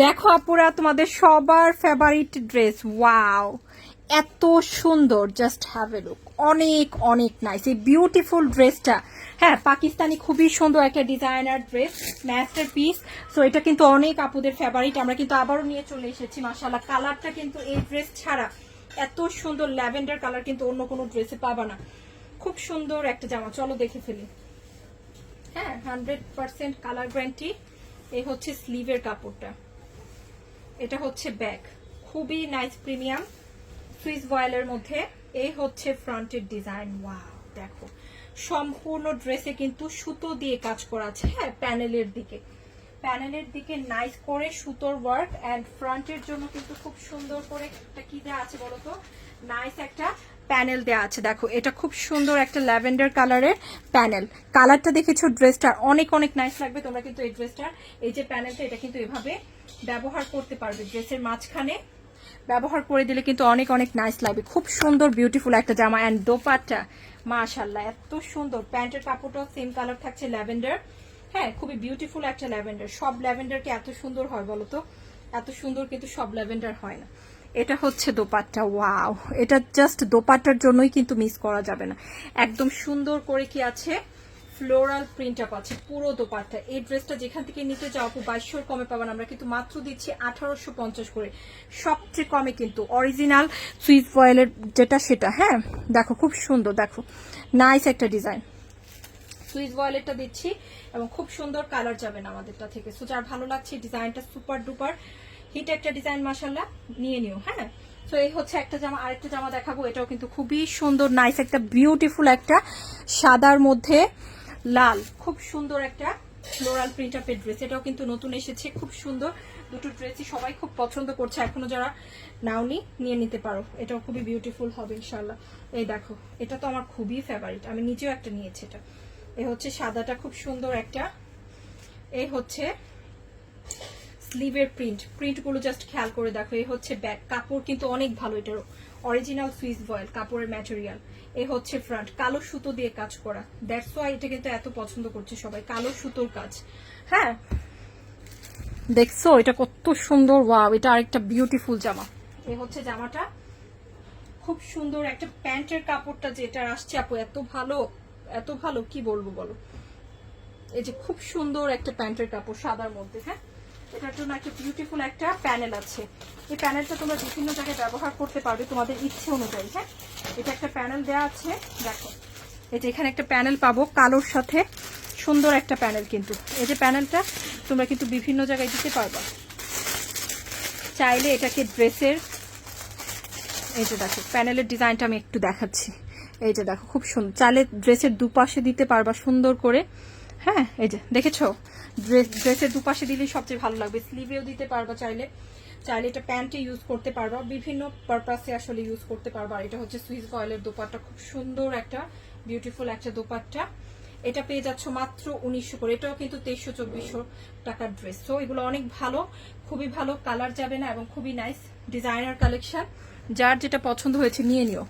দেখো আপুরা, তোমাদের সবার ফেভারিট ড্রেস ওয়াও এত সুন্দর জাস্ট হ্যাভ এ লুক অনেক অনেক নাইস এই বিউটিফুল ড্রেসটা হ্যাঁ পাকিস্তানি খুবই সুন্দর একটা designer dress master piece so এটা কিন্তু অনেক আপুদের ফেভারিট আমরা কিন্তু আবারও নিয়ে চলে এসেছি মাসাল্লাহ কালারটা কিন্তু এই ড্রেস ছাড়া এত সুন্দর, ল্যাভেন্ডার কালার কিন্তু অন্য কোনো ড্রেসে পাবা না। খুব সুন্দর একটা জামা, চলো দেখে ফেলি। হ্যাঁ হান্ড্রেড পার্সেন্ট কালার গ্যারান্টি এই হচ্ছে স্লিভের কাপড়টা। এটা হচ্ছে ব্যাগ। খুবই নাইস প্রিমিয়াম সুইস ভয়েলের মধ্যে। এই হচ্ছে ফ্রন্টের ডিজাইন ওয়া দেখো। সম্পূর্ণ ড্রেসে কিন্তু সুতো দিয়ে কাজ করা আছে হ্যাঁ প্যানেলের দিকে। প্যানেলের দিকে নাইস করে সুতোর ওয়ার্ক অ্যান্ড ফ্রন্টের জন্য কিন্তু খুব সুন্দর করে একটা কি দেওয়া আছে বলতো? নাইস একটা প্যানেল দেওয়া আছে। দেখো, এটা খুব সুন্দর একটা ল্যাভেন্ডার কালারের প্যানেল কালারটা দেখেছ? ড্রেসটার অনেক অনেক নাইস লাগবে। তোমরা কিন্তু এই ড্রেসটার এই যে প্যানেলটা এটা কিন্তু এভাবে ব্যবহার করতে পারবে। ড্রেসের মাঝখানে ব্যবহার করে দিলে কিন্তু অনেক অনেক নাইস লাগবে। খুব সুন্দর বিউটিফুল একটা জামা। অ্যান্ড দোপাট্টা মাশাল্লাহ এত সুন্দর। প্যান্টের কাপড়টাও সেম কালার থাকছে ল্যাভেন্ডার হ্যাঁ খুবই বিউটিফুল একটা ল্যাভেন্ডার। সব ল্যাভেন্ডার কি এত সুন্দর হয় বলো তো? এত সুন্দর কিন্তু সব ল্যাভেন্ডার হয় না। এটা হচ্ছে দোপাট্টা ওয়াও এটা জাস্ট দোপাট্টার জন্যই কিন্তু মিস করা যাবে না। একদম সুন্দর করে কি আছে? ফ্লোরাল প্রিন্ট আপ আছে, পুরো দোপাট্টা। এই ড্রেসটা যেখান থেকে নিতে যাও আপু, বাইশশোর কমে পাবেন। আমরা কিন্তু মাত্র দিচ্ছি আঠারোশো পঞ্চাশ করে। সবচেয়ে কমে কিন্তু। অরিজিনাল সুইস ফয়েলের যেটা সেটা হ্যাঁ? দেখো, খুব সুন্দর, দেখো। নাইস একটা ডিজাইন সুইস ভয়েলেটটা দিচ্ছি এবং খুব সুন্দর কালার যাবেন আমাদেরটা থেকে। সো যার ভালো লাগছে ডিজাইনটা সুপার ডুপার। হিট একটা ডিজাইন মাসাল্লাহ নিয়ে নিও হ্যাঁ? তো এই হচ্ছে একটা জামা, আরেকটা জামা দেখাবো, এটাও কিন্তু খুবই সুন্দর নাইস একটা বিউটিফুল একটা সাদার মধ্যে লাল, খুব সুন্দর একটা ফ্লোরাল প্রিন্ট আপের ড্রেস এটাও কিন্তু নতুন এসেছে, খুব সুন্দর। দুটো ড্রেসই সবাই খুব পছন্দ করছে, এখনও যারা নাওনি, নিয়ে নিতে পারো। এটাও খুবই বিউটিফুল হবে ইনশাল্লাহ এই দেখো, এটা তো আমার খুবই ফেভারিট আমি নিজেও একটা নিয়েছি এটা। এ হচ্ছে সাদাটা খুব সুন্দর একটা। এই হচ্ছে স্লিভের প্রিন্ট। প্রিন্টগুলো জাস্ট খেয়াল করে দেখো, এই হচ্ছে ব্যাক কাপড় কিন্তু অনেক ভালো এটার। অরিজিনাল সুইস ভয়েল কাপড়ের ম্যাটেরিয়াল এ হচ্ছে ফ্রন্ট কালো সুতো দিয়ে কাজ করা। দ্যাটস ওয়াই এটা কিন্তু এত পছন্দ করছে সবাই, কালো সুতোর কাজ। হ্যাঁ? দেখছ? এটা কত সুন্দর ওয়াও এটা আরেকটা বিউটিফুল জামা। এ হচ্ছে জামাটা। খুব সুন্দর একটা প্যান্টের কাপড়টা যেটা আসছে, আপু, এত ভালো। এত ভালো, কি বলব বলো? এই যে খুব সুন্দর একটা প্যান্টের কাপড় সাদার মধ্যে হ্যাঁ? এটার জন্য একটা বিউটিফুল একটা প্যানেল আছে। এই প্যানেলটা তোমরা বিভিন্ন জায়গায় ব্যবহার করতে পারবে তোমাদের ইচ্ছে অনুযায়ী হ্যাঁ? এটা একটা প্যানেল দেওয়া আছে, দেখো। এই যে এখানে একটা প্যানেল পাবো, কালোর সাথে সুন্দর একটা প্যানেল কিন্তু। এই যে প্যানেলটা তোমরা কিন্তু বিভিন্ন জায়গায় দিতে পারবা। চাইলে এটাকে ড্রেসের এই যে দেখো প্যানেলের ডিজাইনটা আমি একটু দেখাচ্ছি। এই যে দেখো, খুব সুন্দর চাইলে ড্রেসের দুপাশে দিতে পারবা সুন্দর করে। হ্যাঁ এই যে, দেখেছ? ড্রেস, ড্রেসের দুপাশে দিলেই সবচেয়ে ভালো লাগবে। স্লিভেও দিতে পারবা চাইলে। চাইলে এটা প্যান্টে ইউজ করতে পারবা। বিভিন্ন পারপাসে আসলে ইউজ করতে পারবা। এটা হচ্ছে সুইস অয়েলের দোপাট্টা। খুব সুন্দর একটা বিউটিফুল একটা দোপাট্টা। এটা পেয়ে যাচ্ছ মাত্র উনিশশো করে। এটাও কিন্তু তেইশশো চব্বিশশো টাকার ড্রেস তো এগুলো অনেক ভালো, খুবই ভালো। কালার যাবে না এবং খুবই নাইস ডিজাইনার কালেকশন যার যেটা পছন্দ হয়েছে, নিয়ে নিও।